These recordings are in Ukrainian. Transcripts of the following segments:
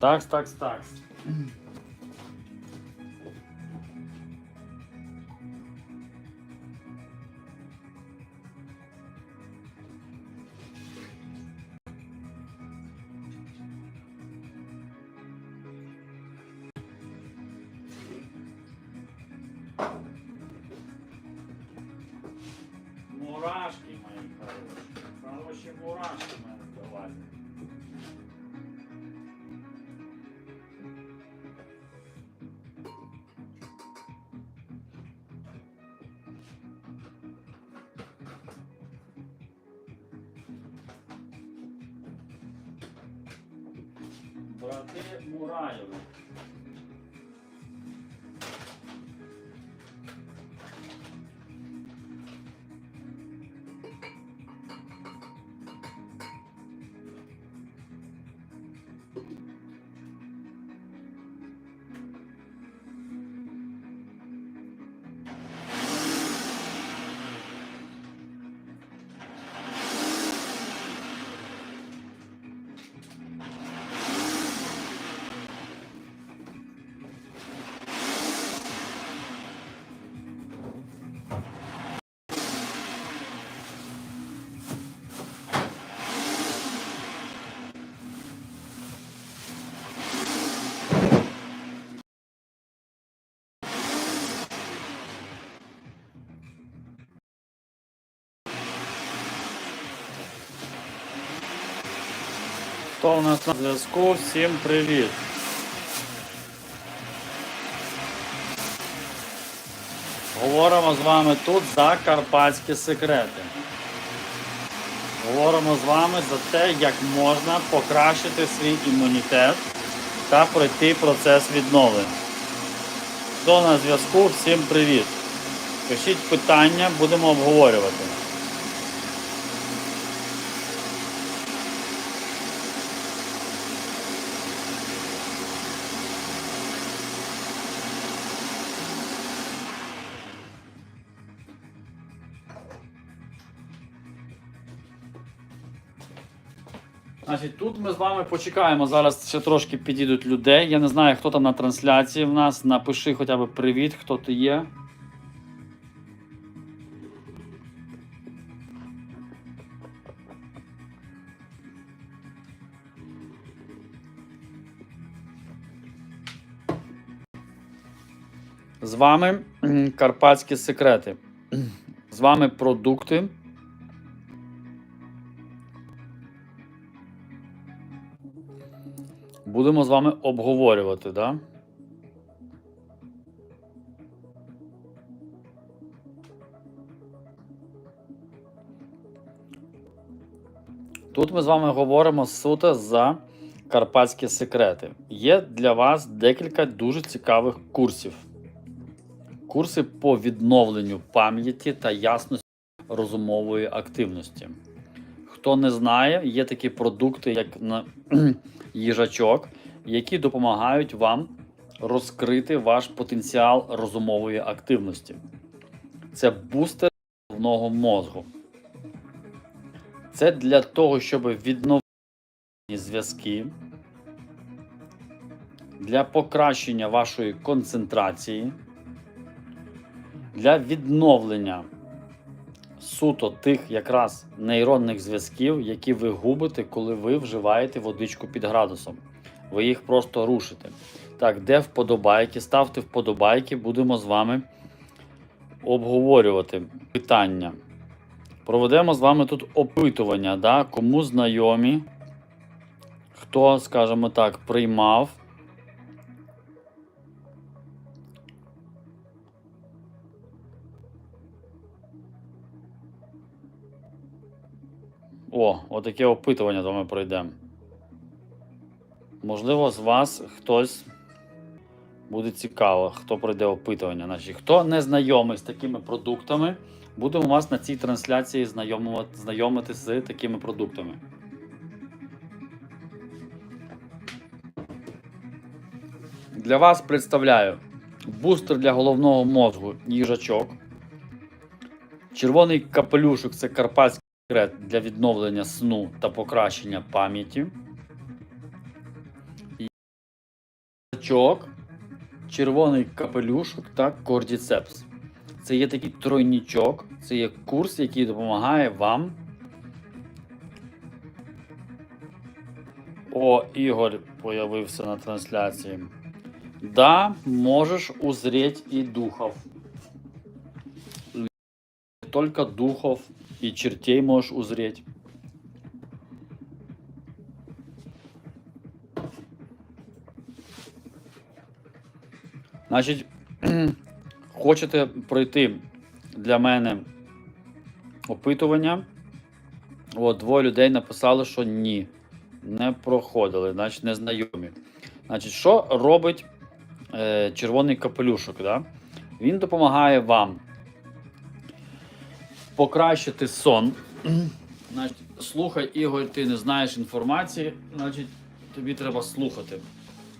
Такс, такс, такс. Брати Мураєви. Хто у нас на зв'язку? Всім привіт. Говоримо з вами тут за карпатські секрети. Говоримо з вами за те, як можна покращити свій імунітет та пройти процес відновлення. Хто на зв'язку? Всім привіт. Пишіть питання, будемо обговорювати. Тут ми з вами почекаємо. Зараз ще трошки підійдуть людей. Я не знаю, хто там на трансляції в нас. Напиши хоча б привіт, хто ти є. З вами Карпатські секрети. З вами продукти. Будемо з вами обговорювати, да? Тут ми з вами говоримо суто за карпатські секрети. Є для вас декілька дуже цікавих курсів. Курси по відновленню пам'яті та ясності розумової активності. Хто не знає, є такі продукти, як їжачок, які допомагають вам розкрити ваш потенціал розумової активності. Це бустер головного мозку. Це для того, щоб відновити зв'язки, для покращення вашої концентрації, для відновлення суто тих якраз нейронних зв'язків, які ви губите, коли ви вживаєте водичку під градусом. Ви їх просто рушите. Так, де вподобайки? Ставте вподобайки, будемо з вами обговорювати питання. Проведемо з вами тут опитування, да? кому знайомі, хто, скажімо так, приймав. О, отаке опитування з вами пройдемо. Можливо, з вас хтось буде цікаво, хто пройде опитування. Значить, хто не знайомий з такими продуктами, будемо вас на цій трансляції знайомити з такими продуктами. Для вас представляю бустер для головного мозку їжачок. Червоний капелюшок це карпатський секрет для відновлення сну та покращення пам'яті. тройнічок, червоний капелюшок та кордіцепс. Це є такий тройнічок, це є курс, який допомагає вам. О, Ігор появився на трансляції. Да, можешь узреть и духов. Только духов и чертей можешь узреть. Значить, хочете пройти для мене опитування? От, двоє людей написали, що ні. Не проходили, значить не знайомі. Значить, що робить е, червоний капелюшок? Да? Він допомагає вам покращити сон. Значить, слухай, Ігор, ти не знаєш інформації, значить, тобі треба слухати.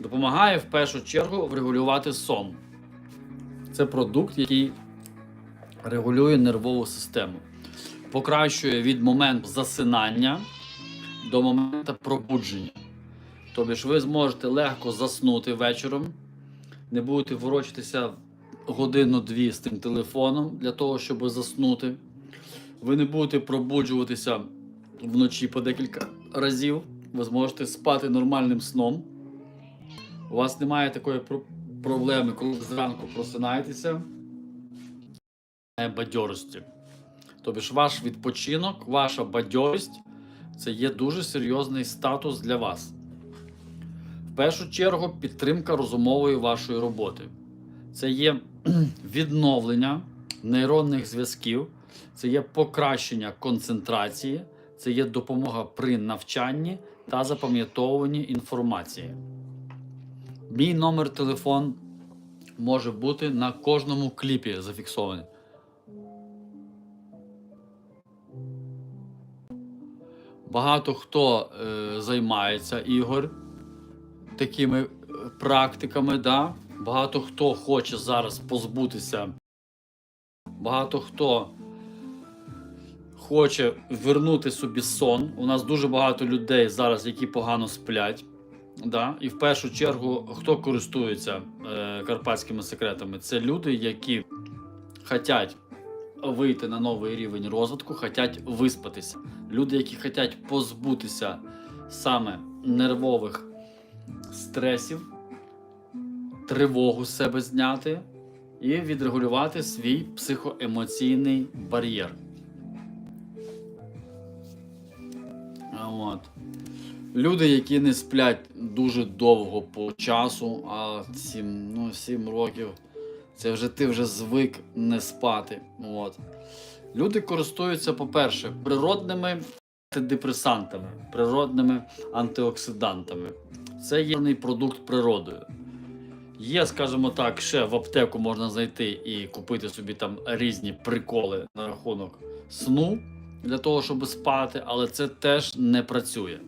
Допомагає в першу чергу врегулювати сон. Це продукт, який регулює нервову систему. Покращує від моменту засинання до моменту пробудження. Тобто ж ви зможете легко заснути вечором, не будете ворочитися годину-дві з тим телефоном для того, щоб заснути. Ви не будете пробуджуватися вночі по декілька разів. Ви зможете спати нормальним сном. У вас немає такої про- проблеми, коли ви зранку просинаєтеся. Бадьорості. Тобто ж ваш відпочинок, ваша бадьорість це є дуже серйозний статус для вас. В першу чергу підтримка розумової вашої роботи. Це є відновлення нейронних зв'язків, це є покращення концентрації, це є допомога при навчанні та запам'ятовуванні інформації. Мій номер телефон може бути на кожному кліпі зафіксований. Багато хто е, займається ігор такими е, практиками, да? багато хто хоче зараз позбутися, багато хто хоче вернути собі сон. У нас дуже багато людей зараз, які погано сплять. Да? І в першу чергу, хто користується е, карпатськими секретами, це люди, які хочуть вийти на новий рівень розвитку, хочуть виспатися. Люди, які хочуть позбутися саме нервових стресів, тривогу з себе зняти і відрегулювати свій психоемоційний бар'єр. От. Люди, які не сплять дуже довго по часу, а 7, ну, 7 років, це вже ти вже звик не спати. От. Люди користуються, по-перше, природними антидепресантами, природними антиоксидантами. Це є продукт природою. Є, скажімо так, ще в аптеку можна знайти і купити собі там різні приколи на рахунок сну для того, щоб спати, але це теж не працює.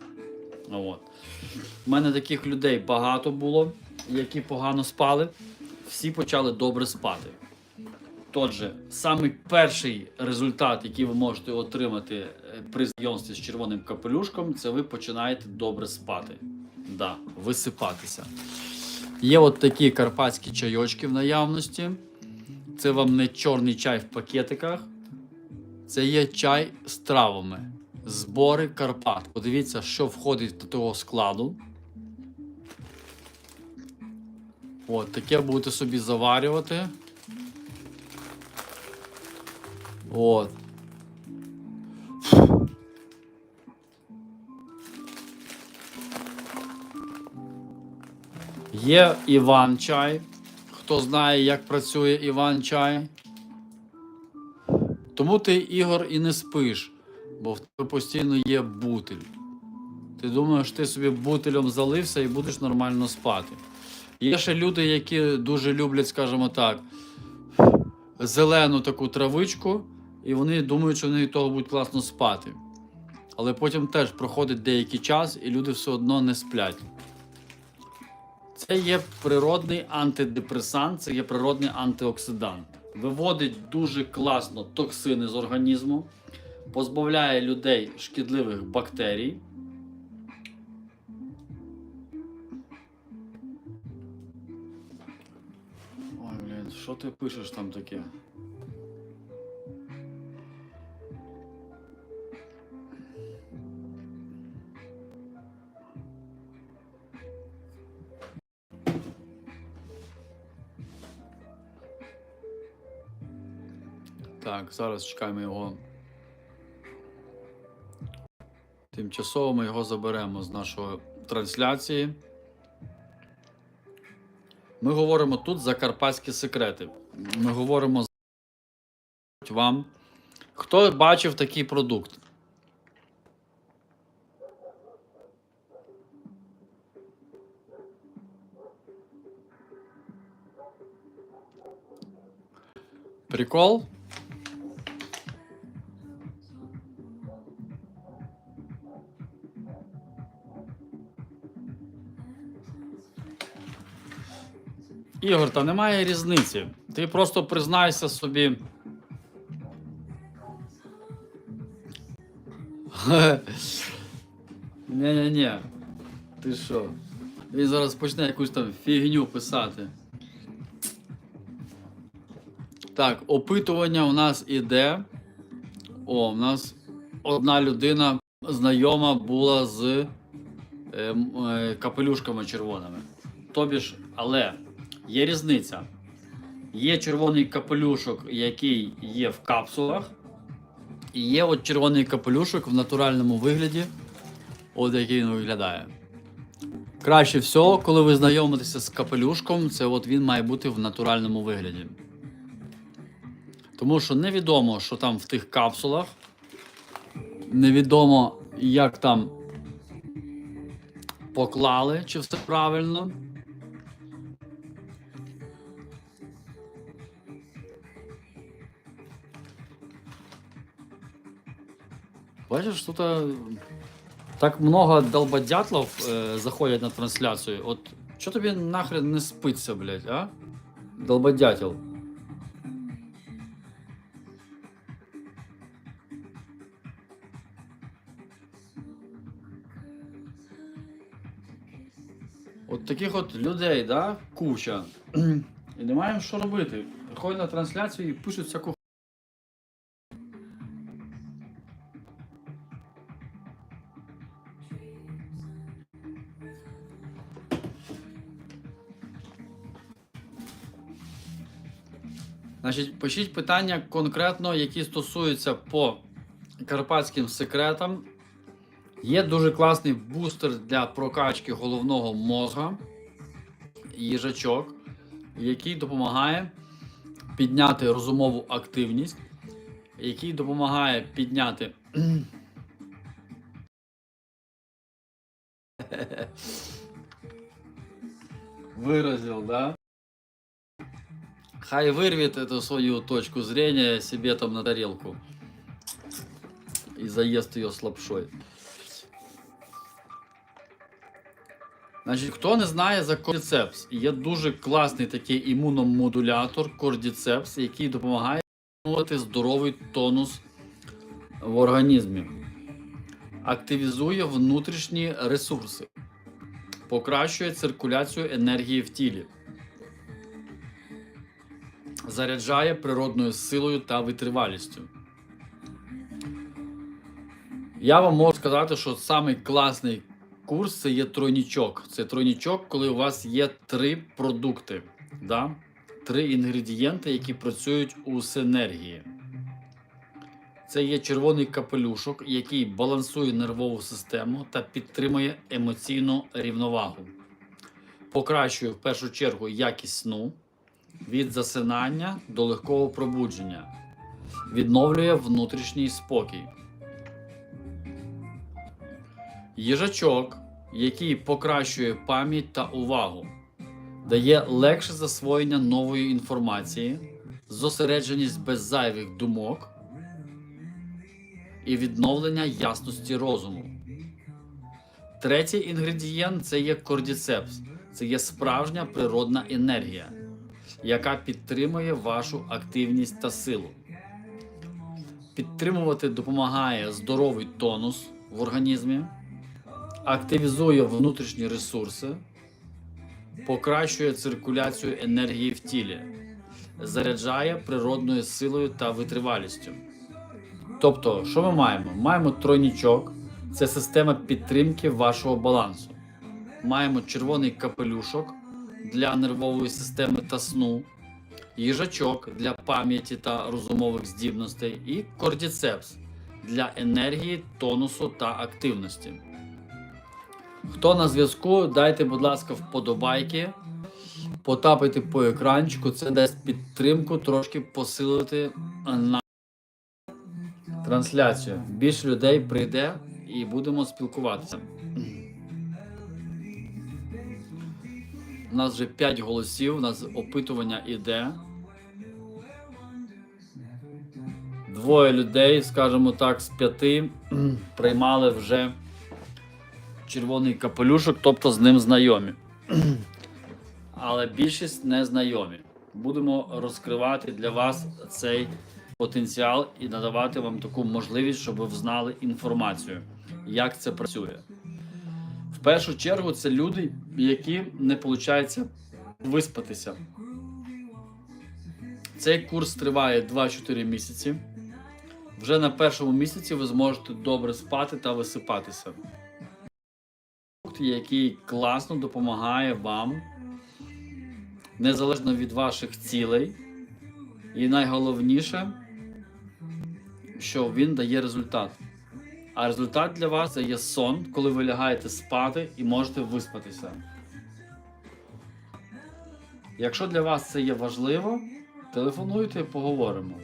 От. У мене таких людей багато було, які погано спали, всі почали добре спати. Отже, самий перший результат, який ви можете отримати е, при знайомстві з червоним капелюшком, це ви починаєте добре спати. Да, висипатися. Є от такі карпатські чайочки в наявності. Це вам не чорний чай в пакетиках. Це є чай з травами. Збори Карпат. Подивіться, що входить до того складу. От, таке будете собі заварювати. От. Є Іван чай. Хто знає, як працює Іван чай. Тому ти, Ігор, і не спиш, бо в тебе постійно є бутиль. Ти думаєш, ти собі бутилем залився і будеш нормально спати. Є ще люди, які дуже люблять, скажімо так, зелену таку травичку, і вони думають, що вони від того будуть класно спати. Але потім теж проходить деякий час, і люди все одно не сплять. Це є природний антидепресант, це є природний антиоксидант виводить дуже класно токсини з організму, позбавляє людей шкідливих бактерій. Ой, блядь, що ти пишеш там таке? Так, зараз чекаємо його. Тимчасово ми його заберемо з нашої трансляції. Ми говоримо тут за карпатські секрети. Ми говоримо вам. Хто бачив такий продукт? Прикол? Ігор, та немає різниці. Ти просто признайся собі. Ні-ні-ні. Ти що? Він зараз почне якусь там фігню писати. Так, опитування у нас іде. О, у нас одна людина знайома була з е, е, капелюшками червоними. Тобі ж, але є різниця. Є червоний капелюшок, який є в капсулах, і є от червоний капелюшок в натуральному вигляді, от який він виглядає. Краще всього, коли ви знайомитеся з капелюшком, це от він має бути в натуральному вигляді. Тому що невідомо, що там в тих капсулах. Невідомо, як там поклали, чи все правильно. Бачиш, тут е, так много долбодятлов е, заходять на трансляцію. От що тобі нахрен не спиться, блядь, а? Долбодятел. От таких от людей, да, куча. І не маємо що робити. Приходять на трансляцію і пишуть всяку Значить, пишіть питання конкретно, які стосуються по карпатським секретам. Є дуже класний бустер для прокачки головного мозга, їжачок, який допомагає підняти розумову активність, який допомагає підняти. Выразил, да? Хай вырвет эту свою точку зрения себе там на тарелку и заест ее с лапшой. Значить, хто не знає за кордіцепс, є дуже класний такий імуномодулятор кордіцепс, який допомагає отримувати здоровий тонус в організмі, активізує внутрішні ресурси, покращує циркуляцію енергії в тілі, заряджає природною силою та витривалістю. Я вам можу сказати, що самий класний курс це є тройнічок. Це тройнічок, коли у вас є три продукти, да? три інгредієнти, які працюють у синергії. Це є червоний капелюшок, який балансує нервову систему та підтримує емоційну рівновагу. Покращує в першу чергу якість сну від засинання до легкого пробудження, відновлює внутрішній спокій. Їжачок, який покращує пам'ять та увагу, дає легше засвоєння нової інформації, зосередженість без зайвих думок і відновлення ясності розуму. Третій інгредієнт це є кордіцепс. Це є справжня природна енергія, яка підтримує вашу активність та силу. Підтримувати допомагає здоровий тонус в організмі активізує внутрішні ресурси, покращує циркуляцію енергії в тілі, заряджає природною силою та витривалістю. Тобто, що ми маємо? Маємо тройнічок, це система підтримки вашого балансу. Маємо червоний капелюшок для нервової системи та сну, їжачок для пам'яті та розумових здібностей, і кордіцепс для енергії, тонусу та активності. Хто на зв'язку, дайте, будь ласка, вподобайки, потапайте по екранчику, це дасть підтримку трошки посилити на трансляцію. Більше людей прийде і будемо спілкуватися. У нас вже 5 голосів, у нас опитування іде. Двоє людей, скажімо так, з п'яти приймали вже червоний капелюшок, тобто з ним знайомі. Але більшість не знайомі. Будемо розкривати для вас цей потенціал і надавати вам таку можливість, щоб ви знали інформацію, як це працює. Першу чергу це люди, які не виходить виспатися. Цей курс триває 2-4 місяці. Вже на першому місяці ви зможете добре спати та висипатися. Який класно допомагає вам незалежно від ваших цілей. І найголовніше, що він дає результат. А результат для вас це є сон, коли ви лягаєте спати і можете виспатися. Якщо для вас це є важливо, телефонуйте, поговоримо.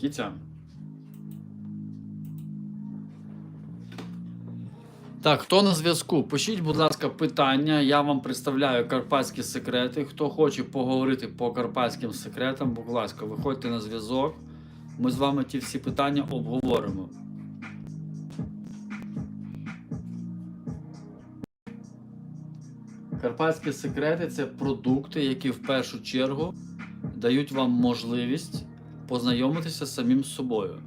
Кітя. Так, хто на зв'язку? Пишіть, будь ласка, питання. Я вам представляю карпатські секрети. Хто хоче поговорити по карпатським секретам, будь ласка, виходьте на зв'язок. Ми з вами ті всі питання обговоримо. Карпатські секрети це продукти, які в першу чергу дають вам можливість познайомитися з самим собою.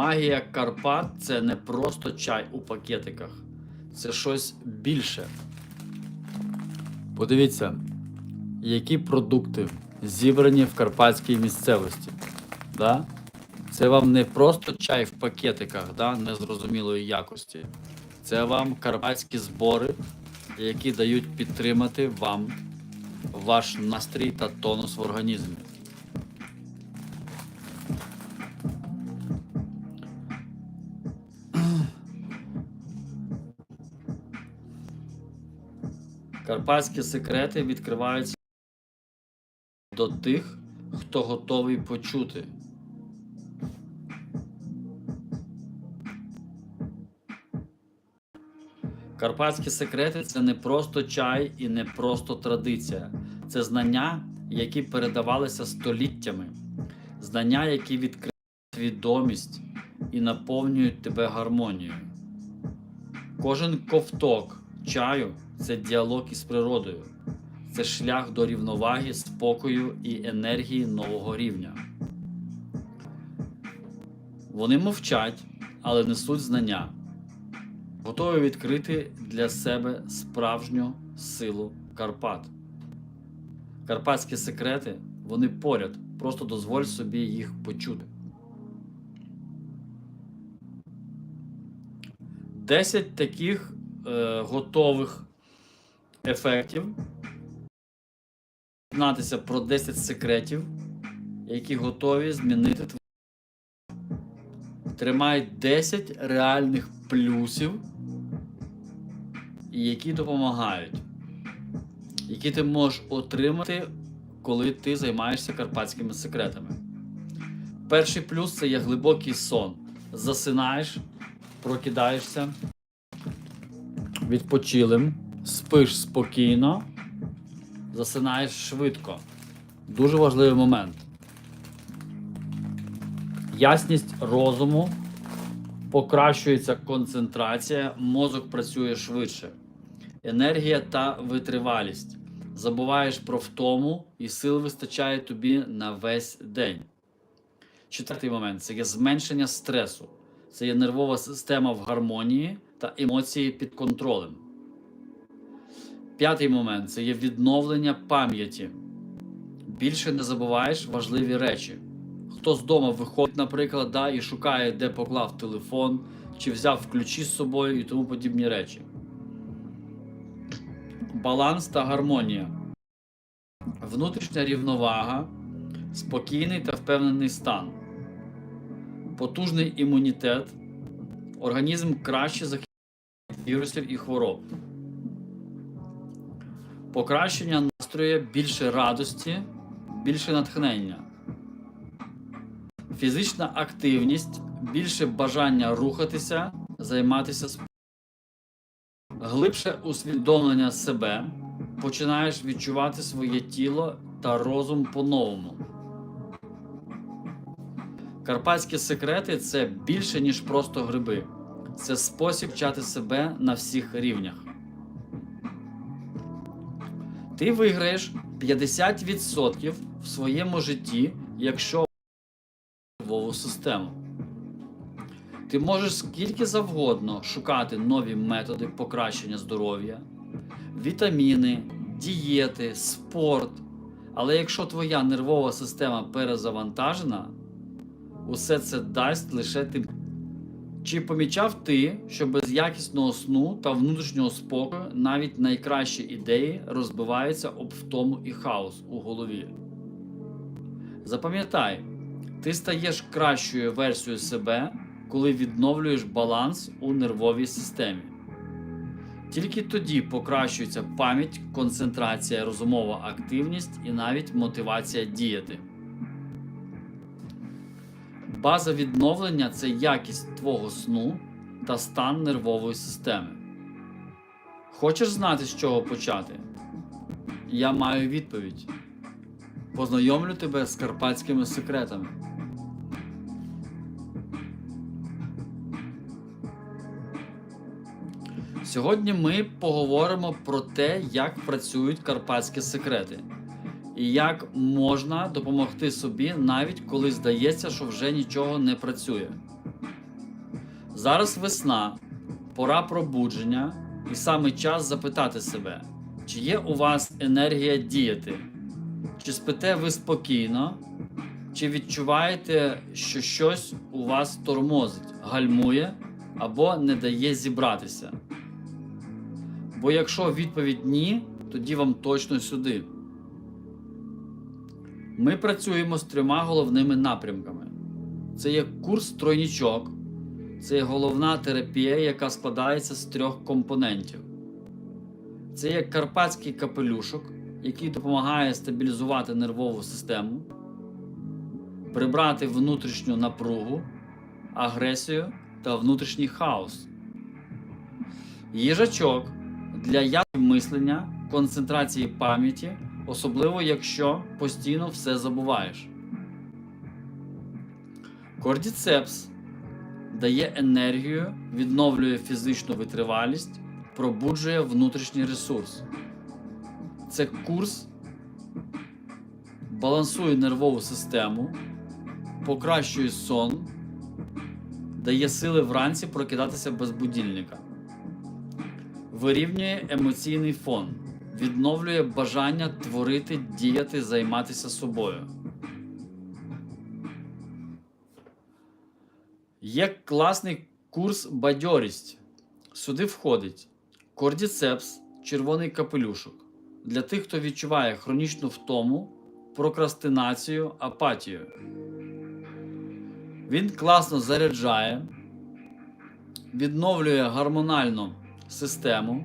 Магія Карпат це не просто чай у пакетиках, це щось більше. Подивіться, які продукти зібрані в карпатській місцевості. Да? Це вам не просто чай в пакетиках да, незрозумілої якості. Це вам карпатські збори, які дають підтримати вам ваш настрій та тонус в організмі. Карпатські секрети відкриваються до тих, хто готовий почути. Карпатські секрети це не просто чай і не просто традиція. Це знання, які передавалися століттями, знання, які відкривають свідомість і наповнюють тебе гармонією. Кожен ковток чаю це діалог із природою, це шлях до рівноваги, спокою і енергії нового рівня. Вони мовчать, але несуть знання готові відкрити для себе справжню силу Карпат. Карпатські секрети, вони поряд, просто дозволь собі їх почути. 10 таких е, готових ефектів. Дізнатися про 10 секретів, які готові змінити твоє. Тримай 10 реальних плюсів, які допомагають, які ти можеш отримати, коли ти займаєшся карпатськими секретами. Перший плюс це є глибокий сон. Засинаєш, прокидаєшся відпочилим, спиш спокійно, засинаєш швидко. Дуже важливий момент. Ясність розуму Покращується концентрація, мозок працює швидше. Енергія та витривалість. Забуваєш про втому і сил вистачає тобі на весь день. Четвертий момент це є зменшення стресу. Це є нервова система в гармонії та емоції під контролем. П'ятий момент це є відновлення пам'яті. Більше не забуваєш важливі речі. Хто з дому виходить, наприклад, да, і шукає, де поклав телефон, чи взяв ключі з собою і тому подібні речі. Баланс та гармонія. Внутрішня рівновага, спокійний та впевнений стан. Потужний імунітет. Організм краще захищає вірусів і хвороб. Покращення настрою, більше радості, більше натхнення. Фізична активність, більше бажання рухатися, займатися спортом. Глибше усвідомлення себе, починаєш відчувати своє тіло та розум по-новому. Карпатські секрети це більше, ніж просто гриби. Це спосіб вчати себе на всіх рівнях. Ти виграєш 50% в своєму житті, якщо нервову систему. Ти можеш скільки завгодно шукати нові методи покращення здоров'я, вітаміни, дієти, спорт. Але якщо твоя нервова система перезавантажена, усе це дасть лише ти. Чи помічав ти, що без якісного сну та внутрішнього спокою навіть найкращі ідеї розбиваються об втому і хаос у голові? Запам'ятай, ти стаєш кращою версією себе, коли відновлюєш баланс у нервовій системі. Тільки тоді покращується пам'ять, концентрація, розумова активність і навіть мотивація діяти. База відновлення це якість твого сну та стан нервової системи. Хочеш знати, з чого почати? Я маю відповідь. Познайомлю тебе з карпатськими секретами. Сьогодні ми поговоримо про те, як працюють карпатські секрети, і як можна допомогти собі, навіть коли здається, що вже нічого не працює. Зараз весна, пора пробудження, і саме час запитати себе, чи є у вас енергія діяти, чи спите ви спокійно, чи відчуваєте, що щось у вас тормозить, гальмує або не дає зібратися. Бо якщо відповідь ні, тоді вам точно сюди. Ми працюємо з трьома головними напрямками: це є курс тройнічок, це є головна терапія, яка складається з трьох компонентів. Це є карпатський капелюшок, який допомагає стабілізувати нервову систему, прибрати внутрішню напругу, агресію та внутрішній хаос. Їжачок для якості мислення, концентрації пам'яті, особливо якщо постійно все забуваєш. Кордіцепс дає енергію, відновлює фізичну витривалість, пробуджує внутрішній ресурс. Це курс балансує нервову систему, покращує сон, дає сили вранці прокидатися без будильника вирівнює емоційний фон, відновлює бажання творити, діяти, займатися собою. Є класний курс бадьорість. Сюди входить кордіцепс, червоний капелюшок для тих, хто відчуває хронічну втому, прокрастинацію, апатію. Він класно заряджає, відновлює гормональну систему,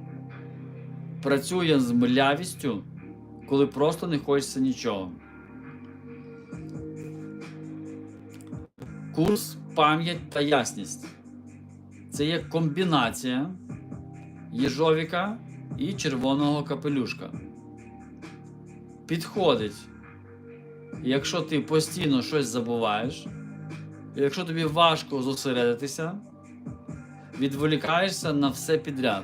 працює з млявістю, коли просто не хочеться нічого. Курс пам'ять та ясність. Це є комбінація їжовіка і червоного капелюшка. Підходить, якщо ти постійно щось забуваєш, якщо тобі важко зосередитися, відволікаєшся на все підряд.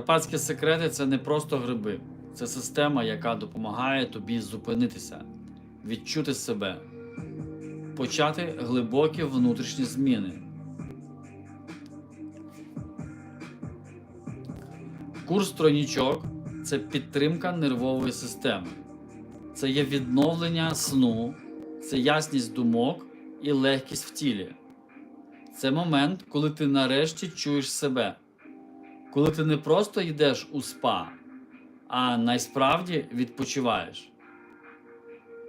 Карпатські секрети це не просто гриби, це система, яка допомагає тобі зупинитися, відчути себе, почати глибокі внутрішні зміни. Курс тройнічок це підтримка нервової системи, це є відновлення сну, це ясність думок і легкість в тілі. Це момент, коли ти нарешті чуєш себе коли ти не просто йдеш у спа, а найсправді відпочиваєш.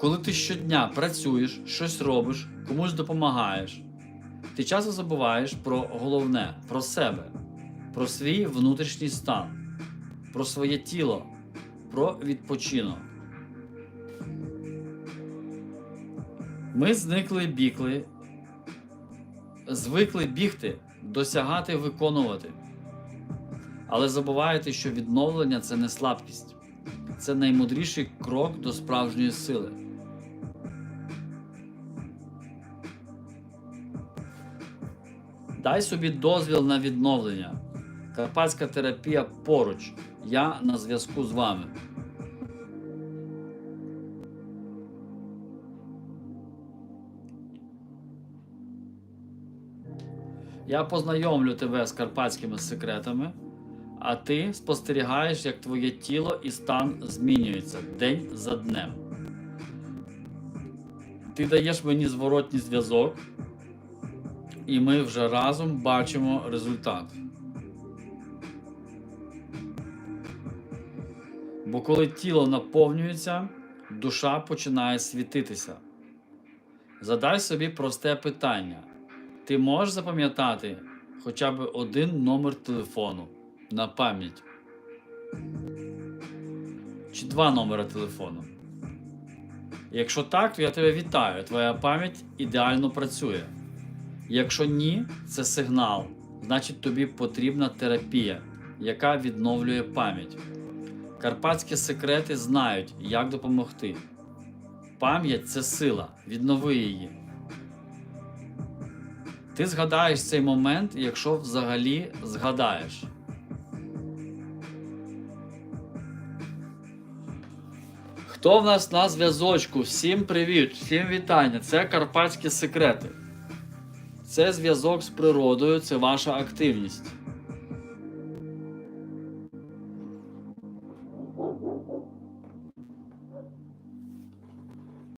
Коли ти щодня працюєш, щось робиш, комусь допомагаєш, ти часто забуваєш про головне, про себе, про свій внутрішній стан, про своє тіло, про відпочинок. Ми зникли бігли, звикли бігти, досягати, виконувати. Але забуваєте, що відновлення це не слабкість, це наймудріший крок до справжньої сили. Дай собі дозвіл на відновлення. Карпатська терапія поруч. Я на зв'язку з вами. Я познайомлю тебе з карпатськими секретами а ти спостерігаєш, як твоє тіло і стан змінюються день за днем. Ти даєш мені зворотній зв'язок, і ми вже разом бачимо результат. Бо коли тіло наповнюється, душа починає світитися. Задай собі просте питання. Ти можеш запам'ятати хоча б один номер телефону на пам'ять. Чи два номери телефону. Якщо так, то я тебе вітаю. Твоя пам'ять ідеально працює. Якщо ні, це сигнал. Значить тобі потрібна терапія, яка відновлює пам'ять. Карпатські секрети знають, як допомогти. Пам'ять це сила, віднови її. Ти згадаєш цей момент, якщо взагалі згадаєш. Хто в нас на зв'язочку? Всім привіт, всім вітання. Це Карпатські секрети. Це зв'язок з природою, це ваша активність.